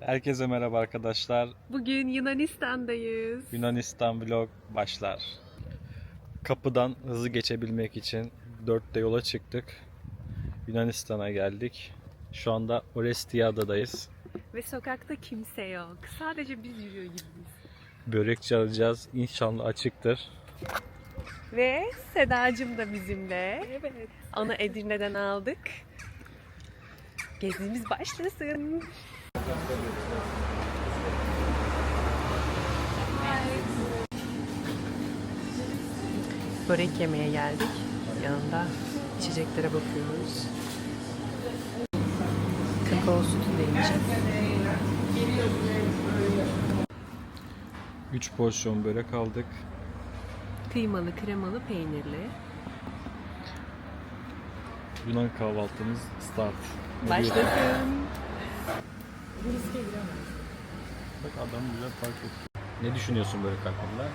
Herkese merhaba arkadaşlar. Bugün Yunanistan'dayız. Yunanistan vlog başlar. Kapıdan hızlı geçebilmek için 4'te yola çıktık. Yunanistan'a geldik. Şu anda Orestiada'dayız. Ve sokakta kimse yok. Sadece biz yürüyor gibiyiz. Börekçi alacağız. İnşallah açıktır. Ve Sedacığım da bizimle. Evet. Onu Edirne'den aldık. Gezimiz başlasın. Börek yemeye geldik. Yanında içeceklere bakıyoruz. Kakao sütü deneyeceğim. 3 porsiyon börek aldık. Kıymalı, kremalı, peynirli. Yunan kahvaltımız start. Ne diyorsun? Başlasın. Bak adam güzel fark etti. Ne düşünüyorsun börek hakkında?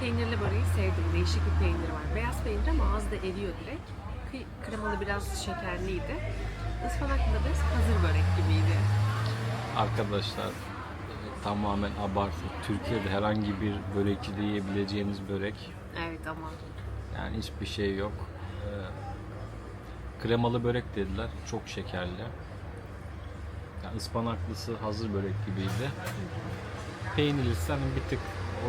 Peynirli böreği sevdim. Değişik bir peynir var. Beyaz peynir ama ağızda eriyor direkt. Kremalı biraz şekerliydi. Ispanaklı da biraz hazır börek gibiydi. Arkadaşlar tamamen abartı. Türkiye'de herhangi bir börekçide yiyebileceğiniz börek. Evet ama. Yani hiçbir şey yok. Ee, kremalı börek dediler. Çok şekerli. Yani ıspanaklısı hazır börek gibiydi. Peynirlisi hani bir tık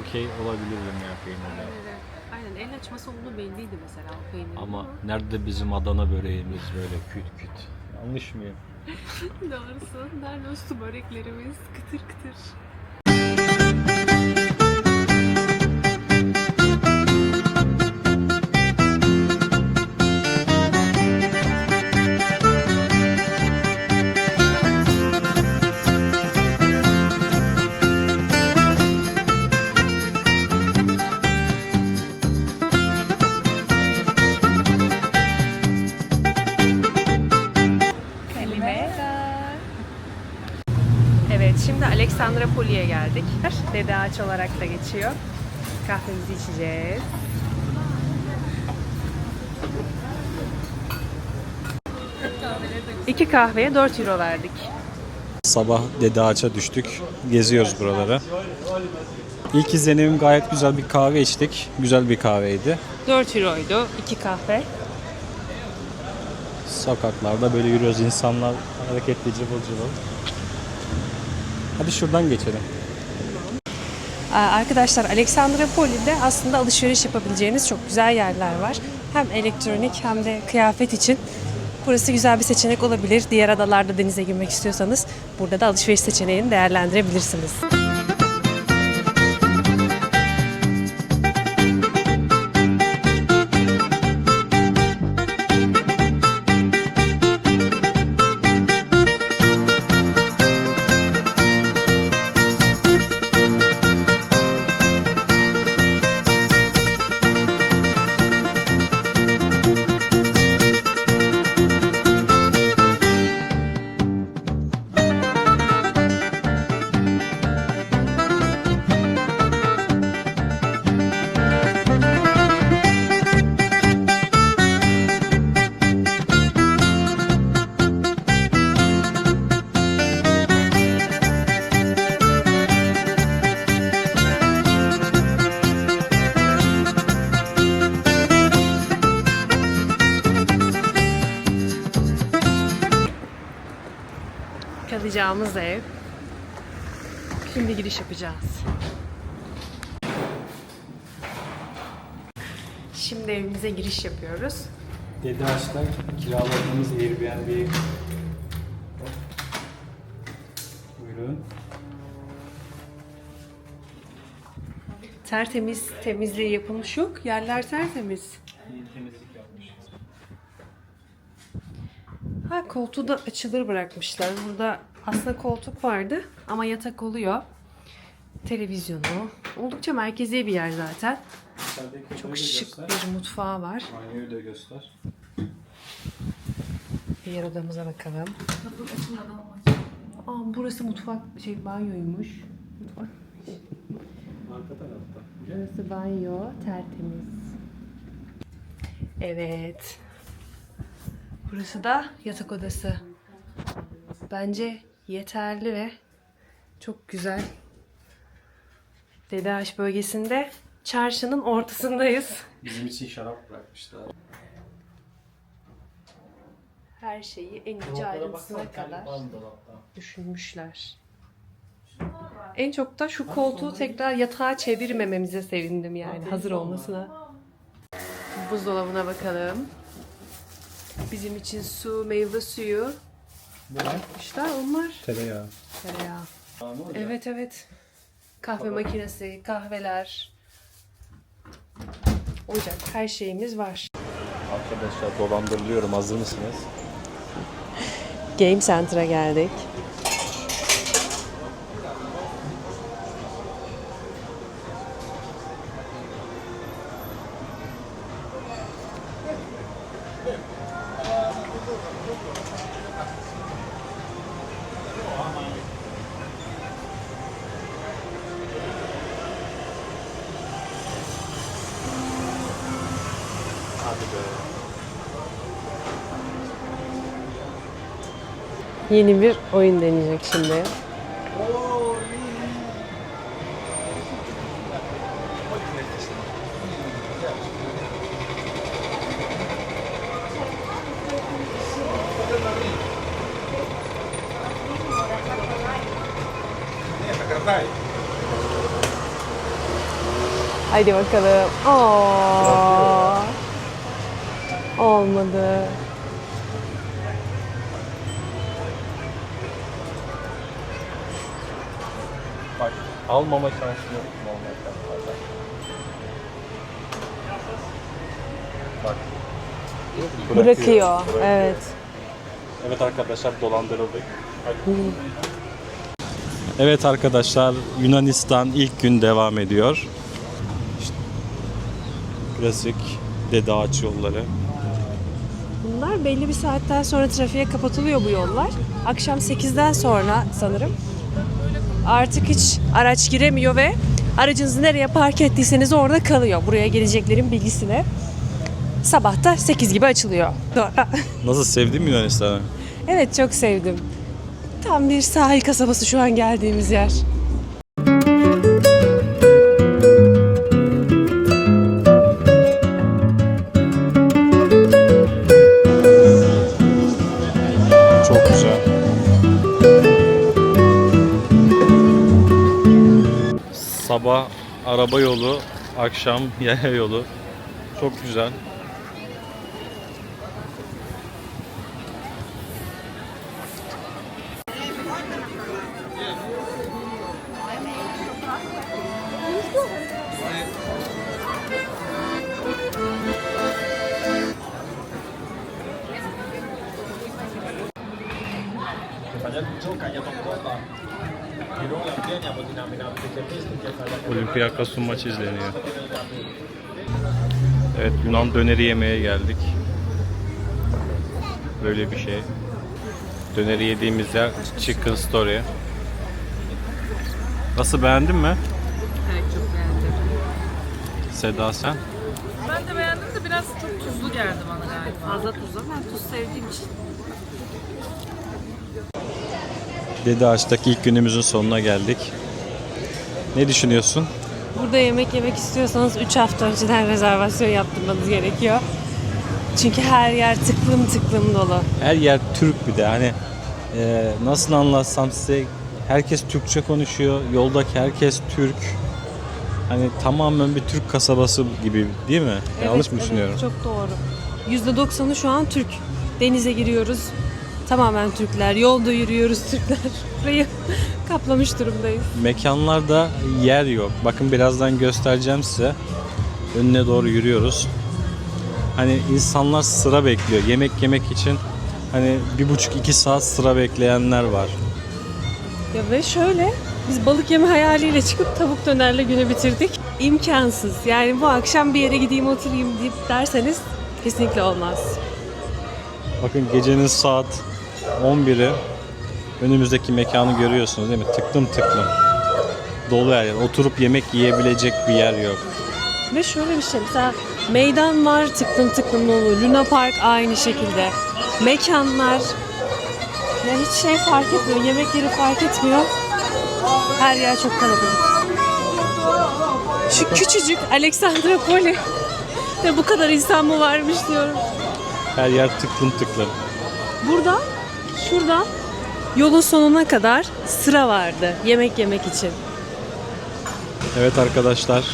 okey olabilirim ya peynirli. Evet. Aynen el açması olduğu belliydi mesela o peynirin Ama nerede bizim Adana böreğimiz böyle küt küt. Yanlış mıyım? Doğrusu. Nerede o su böreklerimiz? Kıtır kıtır. Aleksandropoli'ye geldik. Dede Ağaç olarak da geçiyor. Kahvemizi içeceğiz. İki kahveye 4 euro verdik. Sabah Dede Ağaç'a düştük. Geziyoruz buraları. İlk izlenimim gayet güzel bir kahve içtik. Güzel bir kahveydi. 4 euroydu iki kahve. Sokaklarda böyle yürüyoruz insanlar hareketli cıvıl cıvıl. Hadi şuradan geçelim. Aa, Arkadaşlar Aleksandropoli'de aslında alışveriş yapabileceğiniz çok güzel yerler var. Hem elektronik hem de kıyafet için. Burası güzel bir seçenek olabilir. Diğer adalarda denize girmek istiyorsanız burada da alışveriş seçeneğini değerlendirebilirsiniz. Kalacağımız ev. Şimdi giriş yapacağız. Şimdi evimize giriş yapıyoruz. Dede Ağaç'ta kiraladığımız Airbnb. Buyurun. Tertemiz temizliği yapılmış yok. Yerler tertemiz. İyi temizlik yapmış. Ha koltuğu da açılır bırakmışlar. Burada aslında koltuk vardı ama yatak oluyor. Televizyonu. Oldukça merkezi bir yer zaten. Çok şık bir mutfağı var. Banyoyu da göster. Diğer odamıza bakalım. Aa, burası mutfak şey banyoymuş. Mutfak. Arka tarafta. Burası banyo, tertemiz. Evet. Burası da yatak odası. Bence yeterli ve Çok güzel. Dedeaş bölgesinde çarşının ortasındayız. Bizim için şarap bırakmışlar. Her şeyi en ince ayrıntısına kadar düşünmüşler. En çok da şu koltuğu tekrar yatağa çevirmememize sevindim yani hazır olmasına. Buzdolabına bakalım. Bizim için su, meyve suyu. İşte onlar. Tereyağı. Tereyağı. Evet evet. Kahve makinesi, kahveler. Ocak, her şeyimiz var. Arkadaşlar dolandırılıyorum. Hazır mısınız? Game Center'a geldik. Yeni bir oyun deneyecek şimdi. Haydi bakalım. Aa. Olmadı. Bak almama şansı yok normal şartlarda. Bak. Bırakıyor. Evet. Evet arkadaşlar dolandırıldık. Evet arkadaşlar Yunanistan ilk gün devam ediyor. İşte klasik Dede Ağaç yolları. Bunlar belli bir saatten sonra trafiğe kapatılıyor bu yollar. Akşam 8'den sonra sanırım. Artık hiç araç giremiyor ve aracınızı nereye park ettiyseniz orada kalıyor. Buraya geleceklerin bilgisine. Sabah da 8 gibi açılıyor. Nasıl sevdin mi Yunanistan'ı? evet çok sevdim. Tam bir sahil kasabası şu an geldiğimiz yer. Sabah araba yolu, akşam yaya yolu. Çok güzel. Olympiakos'un maçı izleniyor. Evet Yunan döneri yemeye geldik. Böyle bir şey. Döneri yediğimiz yer Chicken Story. Nasıl beğendin mi? Evet çok beğendim. Seda sen? Ben de beğendim de biraz çok tuzlu geldi bana galiba. Fazla tuzlu. Ben tuz sevdiğim için. Dede Ağaç'taki ilk günümüzün sonuna geldik. Ne düşünüyorsun? Burada yemek yemek istiyorsanız 3 hafta önceden rezervasyon yaptırmanız gerekiyor. Çünkü her yer tıklım tıklım dolu. Her yer Türk bir de hani e, nasıl anlatsam size herkes Türkçe konuşuyor. Yoldaki herkes Türk. Hani tamamen bir Türk kasabası gibi değil mi? Yanlış mı Evet, düşünüyorum? Evet, çok doğru. %90'ı şu an Türk. Denize giriyoruz. Tamamen Türkler. Yolda yürüyoruz Türkler. Burayı kaplamış durumdayız. Mekanlarda yer yok. Bakın birazdan göstereceğim size. Önüne doğru yürüyoruz. Hani insanlar sıra bekliyor. Yemek yemek için hani bir buçuk iki saat sıra bekleyenler var. Ya ve şöyle biz balık yeme hayaliyle çıkıp tavuk dönerle günü bitirdik. İmkansız. Yani bu akşam bir yere gideyim oturayım deyip derseniz kesinlikle olmaz. Bakın gecenin saat 11'i. Önümüzdeki mekanı görüyorsunuz değil mi? Tıklım tıklım. Dolu her yer. Oturup yemek yiyebilecek bir yer yok. Ve şöyle bir şey mesela meydan var tıklım tıklım dolu. Luna Park aynı şekilde. Mekanlar ya hiç şey fark etmiyor. Yemek yeri fark etmiyor. Her yer çok kalabalık. Şu küçücük Aleksandropoli. Ve bu kadar insan mı varmış diyorum. Her yer tıklım tıklım. Burada, şurada yolun sonuna kadar sıra vardı yemek yemek için. Evet arkadaşlar.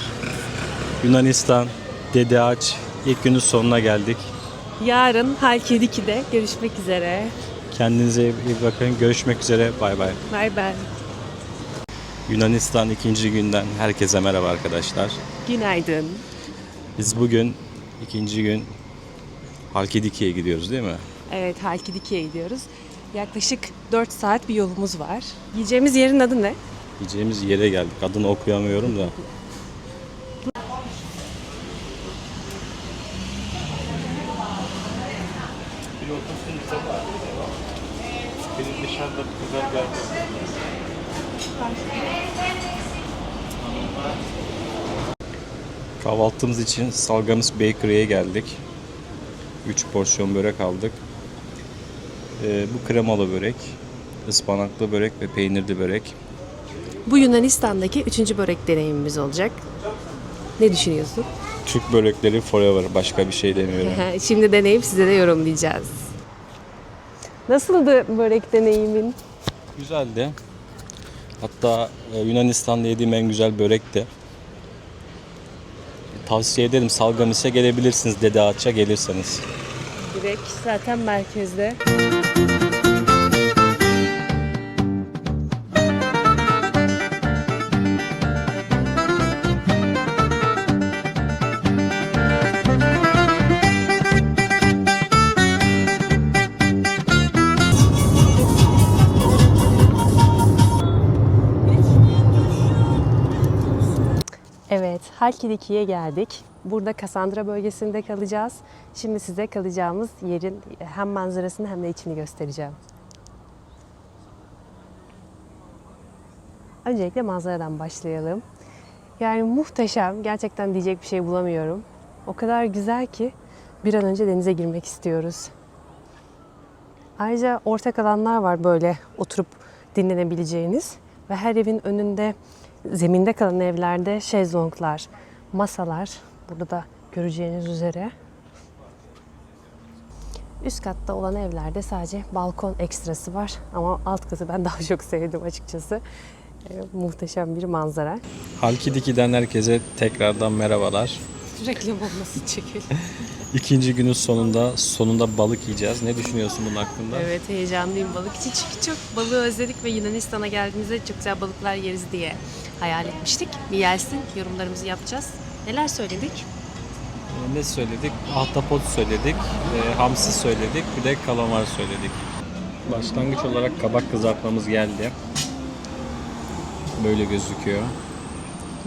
Yunanistan, Dede Ağaç ilk günün sonuna geldik. Yarın Halkidiki'de görüşmek üzere. Kendinize iyi bakın. Görüşmek üzere. Bay bay. Bay bay. Yunanistan ikinci günden herkese merhaba arkadaşlar. Günaydın. Biz bugün ikinci gün Halkidiki'ye gidiyoruz değil mi? Evet Halkidiki'ye gidiyoruz. Yaklaşık 4 saat bir yolumuz var. Yiyeceğimiz yerin adı ne? Gideceğimiz yere geldik. Adını okuyamıyorum da. Kahvaltımız için Salgamis Bakery'ye geldik. 3 porsiyon börek aldık. Ee, bu kremalı börek, ıspanaklı börek ve peynirli börek. Bu Yunanistan'daki üçüncü börek deneyimimiz olacak. Ne düşünüyorsun? Türk börekleri forever. Başka bir şey demiyorum. Şimdi deneyip size de yorumlayacağız. Nasıldı börek deneyimin? Güzeldi. Hatta e, Yunanistan'da yediğim en güzel börekti. Tavsiye ederim Salgamis'e gelebilirsiniz Dede Ağaç'a gelirseniz. Direkt zaten merkezde. Halkidiki'ye geldik. Burada Kassandra bölgesinde kalacağız. Şimdi size kalacağımız yerin hem manzarasını hem de içini göstereceğim. Öncelikle manzaradan başlayalım. Yani muhteşem. Gerçekten diyecek bir şey bulamıyorum. O kadar güzel ki bir an önce denize girmek istiyoruz. Ayrıca ortak alanlar var böyle oturup dinlenebileceğiniz ve her evin önünde zeminde kalan evlerde şezlonglar, masalar burada da göreceğiniz üzere. Üst katta olan evlerde sadece balkon ekstrası var ama alt katı ben daha çok sevdim açıkçası. Ee, muhteşem bir manzara. Halkidiki'den herkese tekrardan merhabalar. Reklam olması çekil. İkinci günün sonunda sonunda balık yiyeceğiz. Ne düşünüyorsun bunun hakkında? Evet heyecanlıyım balık için çünkü çok balığı özledik ve Yunanistan'a geldiğimizde çok güzel balıklar yeriz diye hayal etmiştik. Bir gelsin yorumlarımızı yapacağız. Neler söyledik? Ee, Ne söyledik? Ahtapot söyledik, e, hamsi söyledik, bir de kalamar söyledik. Başlangıç olarak kabak kızartmamız geldi. Böyle gözüküyor.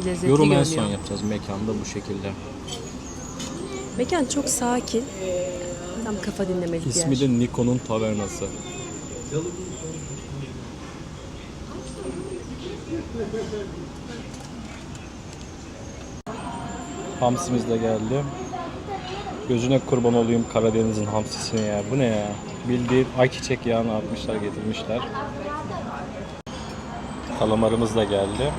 Lezzetli Yorum en görünüyor. son yapacağız mekanda bu şekilde. Mekan çok sakin. Tam kafa dinlemelik bir İsmi yer. de Nikon'un tavernası. Hamsimiz de geldi. Gözüne kurban olayım Karadeniz'in hamsisine ya. Bu ne ya? Bildiğin ayçiçek yağını atmışlar getirmişler. Kalamarımız da geldi.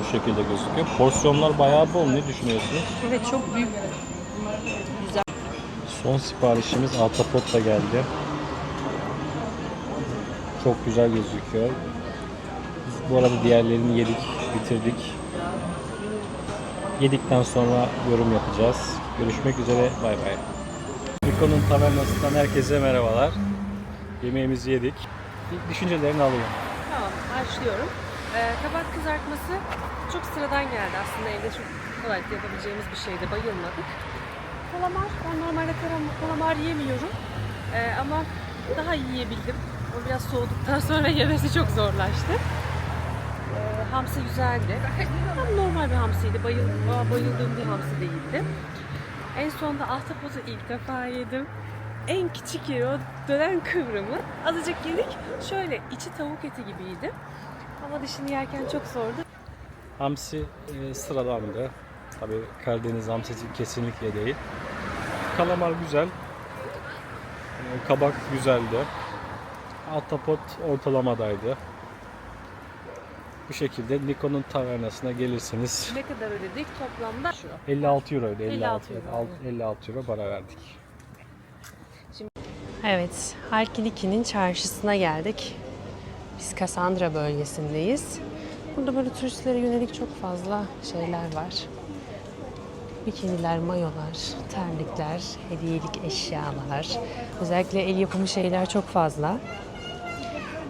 Bu şekilde gözüküyor. Porsiyonlar bayağı bol. Ne düşünüyorsunuz? Evet çok büyük. Son siparişimiz Ahtapot da geldi. Çok güzel gözüküyor. Biz bu arada diğerlerini yedik, bitirdik. Yedikten sonra yorum yapacağız. Görüşmek üzere, bay bay. Nikon'un tavernasından herkese merhabalar. Yemeğimizi yedik. Düşüncelerini alayım. Tamam başlıyorum. Ee, kabak kızartması çok sıradan geldi aslında evde çok kolaylıkla yapabileceğimiz bir şeydi. Bayılmadık. Kalamar, ben normalde kalamar yemiyorum. Ee, ama daha yiyebildim. O biraz soğuduktan sonra yemesi çok zorlaştı. Ee, hamsi güzeldi. Tam normal bir hamsiydi. Bayıl, bayıldığım bir hamsi değildi. En sonunda ahtapotu ilk defa yedim. En küçük yeri o dönen kıvrımı azıcık yedik. Şöyle içi tavuk eti gibiydi. Ama dışını yerken çok zordu. Hamsi e, sıradandı. Tabii Karadeniz hamsisi kesinlikle değil. Kalamar güzel. E, kabak güzeldi. Ahtapot ortalamadaydı. Bu şekilde Nikon'un tavernasına gelirsiniz. Ne kadar ödedik toplamda? Şu. 56 euroydu. 56, 56 euro. alt- 56 euro para verdik. Evet, Halkidiki'nin çarşısına geldik. Biz Cassandra bölgesindeyiz. Burada böyle turistlere yönelik çok fazla şeyler var. Bikiniler, mayolar, terlikler, hediyelik eşyalar. Özellikle el yapımı şeyler çok fazla.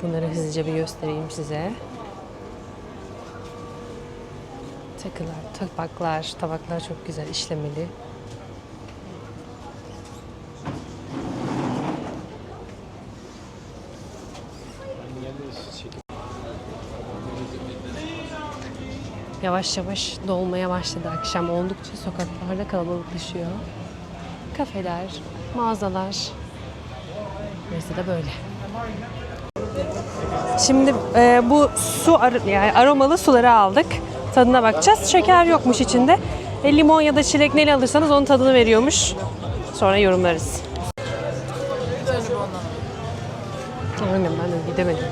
Bunları hızlıca bir göstereyim size. Takılar, tabaklar, tabaklar çok güzel işlemeli. Yavaş yavaş dolmaya başladı akşam. Oldukça sokaklarda kalabalıklaşıyor. Kafeler, mağazalar. Burası da böyle. Şimdi e, bu su ar- yani aromalı suları aldık. Tadına bakacağız. Şeker yokmuş içinde. E, limon ya da çilek neli alırsanız onun tadını veriyormuş. Sonra yorumlarız. Aynen ben de gidemedim.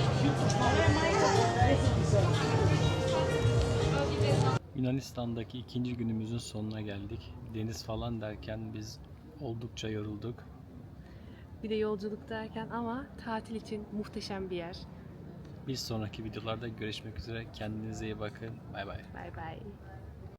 Yunanistan'daki ikinci günümüzün sonuna geldik. Deniz falan derken biz oldukça yorulduk. Bir de yolculuk derken ama tatil için muhteşem bir yer. Bir sonraki videolarda görüşmek üzere. Kendinize iyi bakın. Bay bay. Bay bay.